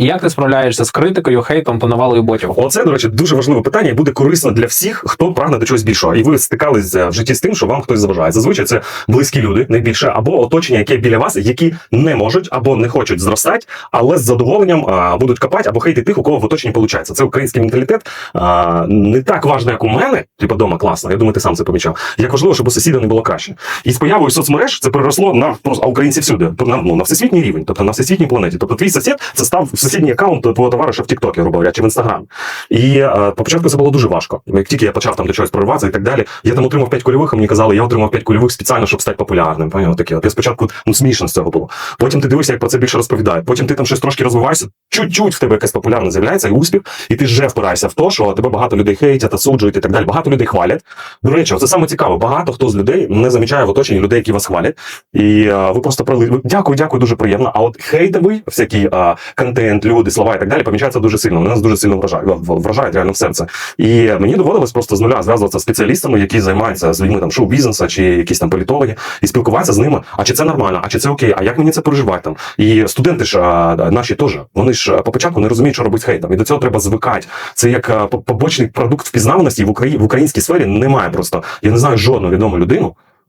І як ти справляєшся з критикою, хейтом та навалою ботів? Оце, до речі, дуже важливе питання і буде корисно для всіх, хто прагне до чогось більшого. І ви стикалися в житті з тим, що вам хтось заважає. Зазвичай це близькі люди найбільше, або оточення, яке біля вас, які не можуть або не хочуть зростати, але з задоволенням а, будуть копати або хейти тих, у кого в оточенні виходить. Це український менталітет. А, не так важливо, як у мене, типу дома класно. Я думаю, ти сам це помічав. Як важливо, щоб у сусіда не було краще. І з появою соцмереж це переросло на просто а українці всюди, на, ну, на всесвітній рівень, тобто на всесвітній планеті. Тобто твій сусід це став сусідній аккаунт твого товариша в Тіктокі, грубо говоря, чи в Інстаграм. І е, по початку це було дуже важко. Як тільки я почав там до чогось прориватися і так далі, я там отримав 5 кульових, а мені казали, я отримав 5 кульових спеціально, щоб стати популярним. Поняв? От я спочатку ну, смішно з цього було. Потім ти дивишся, як про це більше розповідають. Потім ти там щось трошки розвиваєшся, чуть-чуть в тебе якась популярність з'являється і успіх, і ти вже впираєшся в те, що тебе багато людей хейтять, осуджують і так далі. Багато людей хвалять. До речі, це саме цікаво. Багато хто з людей не замічає в оточенні людей, які вас хвалять. І е, ви просто прили... Дякую, дякую, дуже приємно. А от хейтовий, всякий е, контент, люди, слова і так далі, помічається дуже сильно. Вони нас дуже сильно вражають, вражають реально в серце. І мені доводилось просто з нуля зв'язуватися з спеціалістами, які займаються з людьми там шоу-бізнесу чи якісь там політологи, і спілкуватися з ними. А чи це нормально, а чи це окей, а як мені це переживати там? І студенти ж наші теж вони ж по початку не розуміють, що робити з хейтом. І до цього треба звикати. Це як побочний продукт впізнаваності в Україні в українській сфері немає просто. Я не знаю жодну відому людину.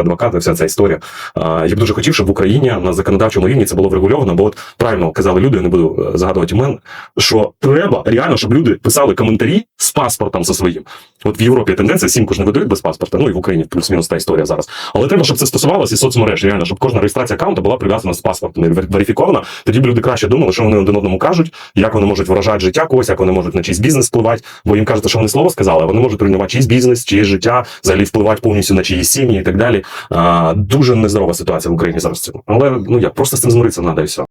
адвокати, вся ця історія. Я б дуже хотів, щоб в Україні на законодавчому рівні це було врегульовано, бо от правильно казали люди, я не буду згадувати загадувати імен, що треба реально, щоб люди писали коментарі з паспортом за своїм. От в Європі тенденція сімку ж не видають без паспорта, ну і в Україні плюс-мінус та історія зараз. Але треба, щоб це стосувалося і соцмереж, реально, щоб кожна реєстрація аккаунту була прив'язана з паспортом і верифікована. Тоді б люди краще думали, що вони один одному кажуть, як вони можуть вражати життя когось, як вони можуть на чийсь бізнес впливати. Бо їм кажуть, що вони слово сказали, вони можуть руйнувати чийсь бізнес, чиєсь життя, взагалі впливати повністю на чиїсь сім'ї і так далі. А, дуже нездорова ситуація в Україні зараз. з. Але ну як просто з цим змиритися треба і все.